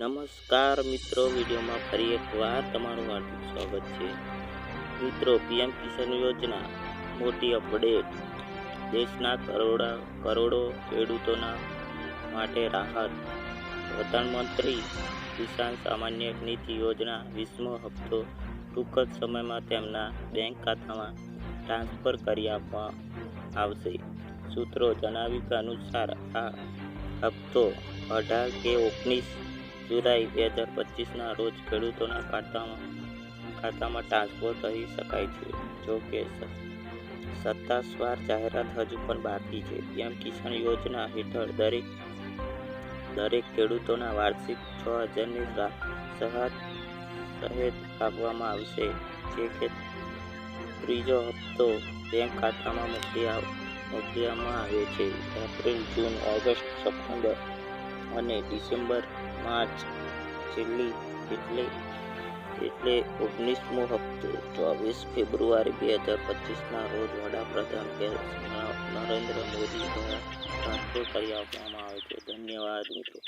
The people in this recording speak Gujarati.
નમસ્કાર મિત્રો, વિડીયોમાં ફરી એક વાર તમારું હાર્દિક સ્વાગત છે. મિત્રો, પીએમ કિસાન યોજના મોટી અપડેટ. દેશના કરોડા, કરોડો ખેડૂતોના માટે રાહત. પ્રધાનમંત્રી કિસાન સામાન્ય નીતિ યોજના વીસમો હપ્તો ટૂંક જ સમયમાં તેમના બેંક ખાતામાં ટ્રાન્સફર કરી આપવા આવશે. સૂત્રો જણાવ્યા અનુસાર આ હપ્તો અઢાર કે ઓગણીસ જુલાઈ બે હજાર પચીસના રોજ ખેડૂતોના ખાતામાં ખાતામાં ટ્રાન્સફર કરી શકાય છે. જો કે સત્તાસવાર જાહેરાત હજુ પણ બાકી છે. પીએમ કિસાન યોજના હેઠળ દરેક દરેક ખેડૂતોના વાર્ષિક છ હજારની સહાય સહેત આપવામાં આવશે. જે કે ત્રીજો હપ્તો બેંક ખાતામાં મોકલી મોકલવામાં આવે છે. એપ્રિલ, જૂન, ઓગસ્ટ, સપ્ટેમ્બર અને ડિસેમ્બર, માર્ચ, છેલ્લી એટલે એટલે ઓગણીસમો હપ્તો. ચોવીસ ફેબ્રુઆરી બે હજાર પચીસના રોજ વડાપ્રધાન નરેન્દ્ર મોદી દ્વારા ટ્રાન્સફર કરી આપવામાં આવે છે. ધન્યવાદ મિત્રો.